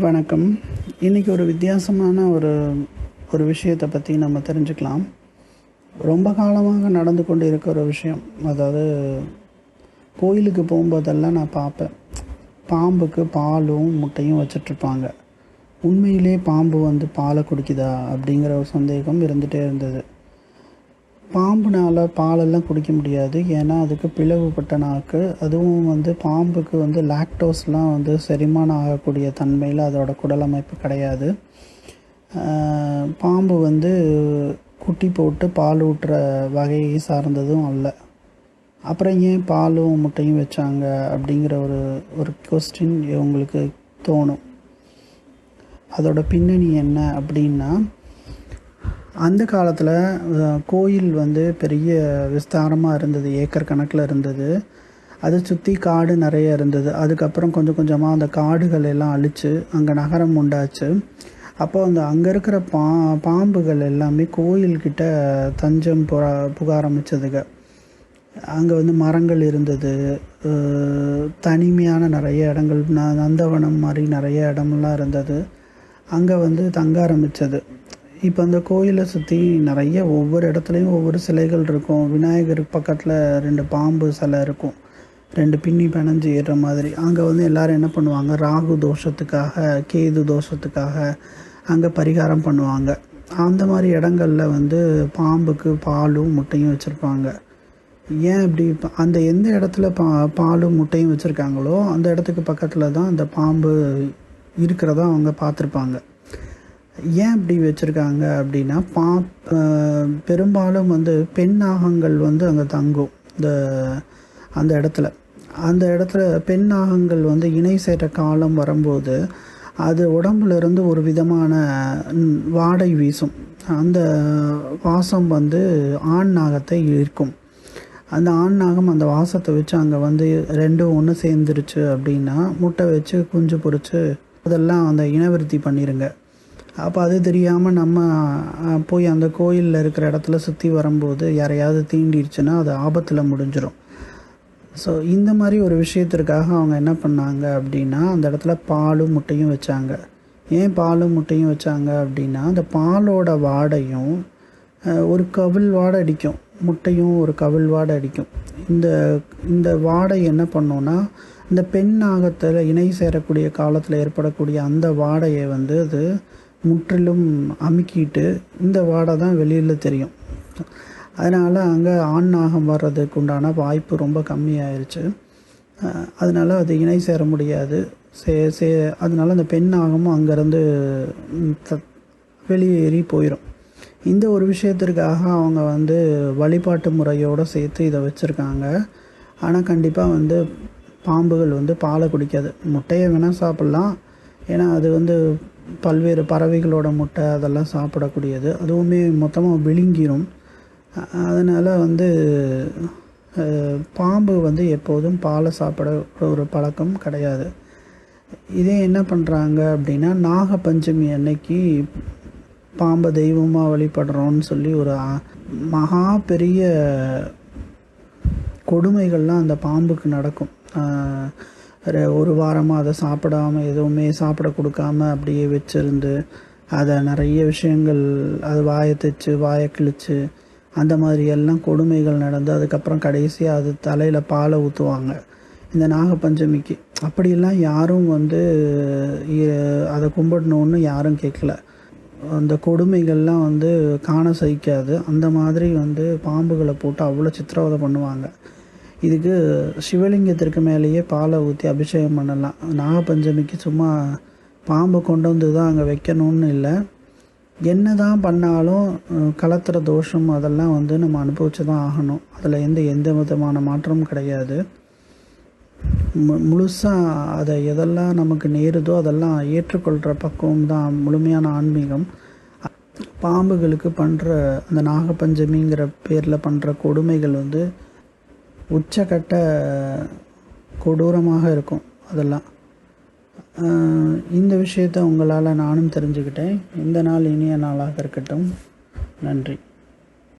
வணக்கம். இன்றைக்கி ஒரு வித்தியாசமான ஒரு ஒரு விஷயத்தை பற்றி நம்ம தெரிஞ்சுக்கலாம். ரொம்ப காலமாக நடந்து கொண்டு இருக்க ஒரு விஷயம். அதாவது கோயிலுக்கு போகும்போதெல்லாம் நான் பார்ப்பேன். பாம்புக்கு பாலும் முட்டையும் வச்சிட்ருப்பாங்க. உண்மையிலே பாம்பு வந்து பாலை குடிக்குதா அப்படிங்கிற ஒரு சந்தேகம் இருந்துகிட்டே இருந்தது. பாம்புனால் பாலெல்லாம் குடிக்க முடியாது. ஏன்னா அதுக்கு பிளவுபட்ட நாக்கு. அதுவும் வந்து பாம்புக்கு வந்து லாக்டோஸ்லாம் வந்து செரிமானம் ஆகக்கூடிய தன்மையில் அதோட குடல் அமைப்பு கிடையாது பாம்பு வந்து குட்டி போட்டு பால் ஊட்டுற வகையை சார்ந்ததும் அல்ல. அப்புறம் ஏன் பாலும் முட்டையும் வச்சாங்க அப்படிங்கிற ஒரு ஒரு கொஸ்டின் உங்களுக்கு தோணும். அதோட பின்னணி என்ன அப்படின்னா அந்த காலத்தில் கோயில் வந்து பெரிய விஸ்தாரமாக இருந்தது ஏக்கர் கணக்கில் இருந்தது. அதை சுற்றி காடு நிறைய இருந்தது. அதுக்கப்புறம் கொஞ்சம் கொஞ்சமாக அந்த காடுகள் எல்லாம் அழித்து அங்கே நகரம் உண்டாச்சு. அப்போ அந்த அங்கே இருக்கிற பா பாம்புகள் எல்லாமே கோயில்கிட்ட தஞ்சம் புற புக ஆரம்பித்ததுங்க அங்கே வந்து மரங்கள் இருந்தது. தனிமையான நிறைய இடங்கள் ந- நந்தவனம் மாதிரி நிறைய இடமெல்லாம் இருந்தது. அங்கே வந்து தங்க ஆரம்பித்தது இப்போ அந்த கோயிலை சுற்றி நிறைய ஒவ்வொரு இடத்துலையும் ஒவ்வொரு சிலைகள் இருக்கும். விநாயகர் பக்கத்தில் ரெண்டு பாம்பு சிலை இருக்கும். ரெண்டு பின்னி பிணைஞ்சு ஏறுற மாதிரி. அங்கே வந்து எல்லோரும் என்ன பண்ணுவாங்க? ராகு தோஷத்துக்காக கேது தோஷத்துக்காக அங்கே பரிகாரம் பண்ணுவாங்க. அந்த மாதிரி இடங்கள்ல வந்து பாம்புக்கு பாலும் முட்டையும் வச்சுருப்பாங்க. ஏன் இப்படி அந்த எந்த இடத்துல பா பாலும் முட்டையும் வச்சுருக்காங்களோ அந்த இடத்துக்கு பக்கத்தில் தான் அந்த பாம்பு இருக்கிறதா அவங்க பார்த்துருப்பாங்க. ஏன் இப்படி வச்சுருக்காங்க அப்படின்னா பா பெரும்பாலும் வந்து பெண் நாகங்கள் வந்து அங்கே தங்கும். இந்த அந்த இடத்துல. அந்த இடத்துல பெண் நாகங்கள் வந்து இணை சேர காலம் வரும்போது அது உடம்புலேருந்து ஒரு விதமான வாடை வீசும். அந்த வாசம் வந்து ஆண் நாகத்தை ஈர்க்கும். அந்த ஆண் நாகம் அந்த வாசத்தை வச்சு அங்கே வந்து ரெண்டும் ஒன்று சேர்ந்துருச்சு அப்படின்னா முட்டை வச்சு குஞ்சு பொறிச்சு அதெல்லாம் அந்த இனவிருத்தி பண்ணிடுங்க அப்போ அது தெரியாமல் நம்ம போய் அந்த கோயிலில் இருக்கிற இடத்துல சுற்றி வரும்போது யாரையாவது தீண்டிடுச்சுன்னா அது ஆபத்தில் முடிஞ்சிடும் ஸோ இந்த மாதிரி ஒரு விஷயத்திற்காக அவங்க என்ன பண்ணாங்க அப்படின்னா அந்த இடத்துல பாலும் முட்டையும் வச்சாங்க. ஏன் பாலும் முட்டையும் வச்சாங்க அப்படின்னா அந்த பாலோட வாடையும் ஒரு கவிழ் வாடை அடிக்கும். முட்டையும் ஒரு கவிழ் வாடை அடிக்கும். இந்த இந்த வாடை என்ன பண்ணோன்னா இந்த பெண் நாகத்தில் இணை சேரக்கூடிய காலத்தில் ஏற்படக்கூடிய அந்த வாடையை வந்து அது முற்றிலும் அமுக்கிட்டு இந்த வாடை தான் வெளியில் தெரியும். அதனால் அங்கே ஆண் நாகம் வர்றதுக்கு உண்டான வாய்ப்பு ரொம்ப கம்மியாயிருச்சு. அதனால் அதனால அது இணை சேர முடியாது. சே சே அதனால அந்த பெண் நாகமும் அங்கேருந்து வெளியேறி போயிடும் இந்த ஒரு விஷயத்திற்காக அவங்க வந்து வழிபாட்டு முறையோடு சேர்த்து இதை வச்சுருக்காங்க. ஆனால் கண்டிப்பாக வந்து பாம்புகள் வந்து பாலை குடிக்காது. முட்டையை வேணால் சாப்பிட்லாம். ஏன்னா அது வந்து பல்வேறு பறவைகளோட முட்டை அதெல்லாம் சாப்பிடக்கூடியது. அதுவுமே மொத்தமாக விழுங்கிரும். அதனால் வந்து பாம்பு வந்து எப்போதும் பாலை சாப்பிட ஒரு பழக்கம் கிடையாது. இதே என்ன பண்ணுறாங்க அப்படின்னா நாகப்பஞ்சமி அன்னைக்கு பாம்பை தெய்வமாக வழிபடுறோன்னு சொல்லி ஒரு மகா பெரிய கொடுமைகள்லாம் அந்த பாம்புக்கு நடக்கும். ஒரு- வாரமாக அதை சாப்பிடாம எதுவுமே சாப்பிட கொடுக்காம அப்படியே வச்சிருந்து அதை நிறைய விஷயங்கள் அது வாயை தைச்சு வாயை கிழிச்சு அந்த மாதிரி எல்லாம் கொடுமைகள் நடந்து அதுக்கப்புறம் கடைசியாக அது தலையில் பாலை ஊற்றுவாங்க இந்த நாகப்பஞ்சமிக்கு. அப்படிலாம் யாரும் வந்து அதை கும்பிடணுன்னு யாரும் கேட்கல. அந்த கொடுமைகள்லாம் வந்து காண சகிக்காது. அந்த மாதிரி வந்து பாம்புகளை போட்டு அவ்வளோ சித்திரவதை பண்ணுவாங்க. இதுக்கு சிவலிங்கத்திற்கு மேலேயே பாலை ஊற்றி அபிஷேகம் பண்ணலாம். நாகப்பஞ்சமிக்கு சும்மா பாம்பு கொண்டு வந்து தான் அங்கே வைக்கணும்னு இல்லை. என்ன தான் பண்ணாலும் கலத்துற தோஷம் அதெல்லாம் வந்து நம்ம அனுபவிச்சு தான் ஆகணும். அதில் எந்த எந்த விதமான மாற்றமும் கிடையாது. மு முழுசாக அதை எதெல்லாம் நமக்கு நேருதோ அதெல்லாம் ஏற்றுக்கொள்கிற பக்குவம் தான் முழுமையான ஆன்மீகம். பாம்புகளுக்கு பண்ணுற அந்த நாகப்பஞ்சமிங்கிற பேரில் பண்ணுற கொடுமைகள் வந்து உச்சக்கட்ட கொடூரமாக இருக்கும் அதெல்லாம். இந்த விஷயத்தை உங்களால் நானும் தெரிஞ்சுக்கிட்டேன். இந்த நாள் இனிய நாளாக இருக்கட்டும். நன்றி.